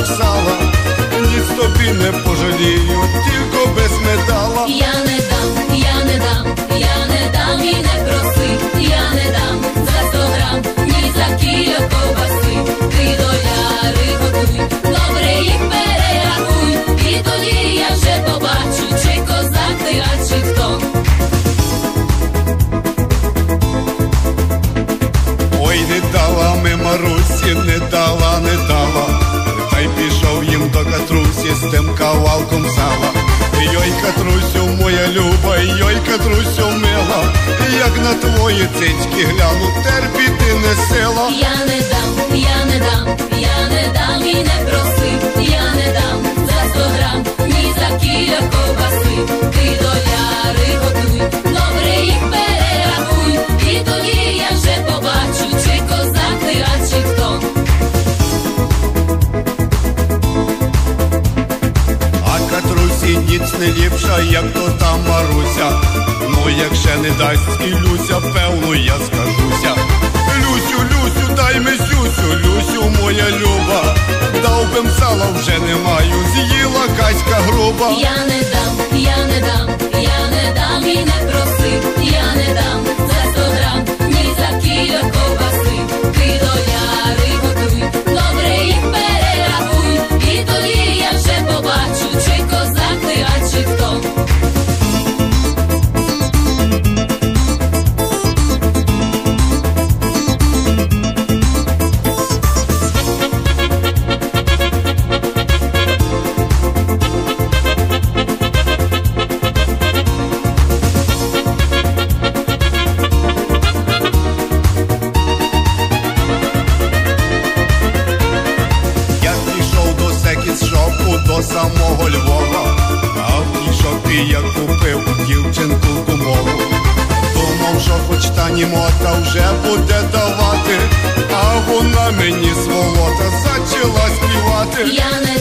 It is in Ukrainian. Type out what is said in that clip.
кусок сала, ніц тобі не пожалію, тільки без медала. Я не дам, я не дам, я не дам і не проси, я не дам за сто грам, ні за кілька ковбаси. Ти доляри готуй, добре їх перерахуй, і тоді я вже побачу, чи козак ти, а чи хто. Ой, не дала ми Марусі, не дала. Тим кавалком сала. Йой, катрусю, моя люба, йой, катрусю, мила. Як на твої цицьки гляну, терпіти не сила. Я не дам, я не дам, ліпша, як то та Маруся. Ну, як ще не дасть і Люся, певно, я скажуся. Люсю, Люсю, дай ми сюсю, Люсю, моя люба. Дав бим сала вже не маю, з'їла каська груба. Я не дам, я не дам, я не дам і не самого Львова, а в тій шопі я купив дівчинку кумову. Думав, що хоч та німота вже буде давати, а вона мені сволота зачала співати. Я не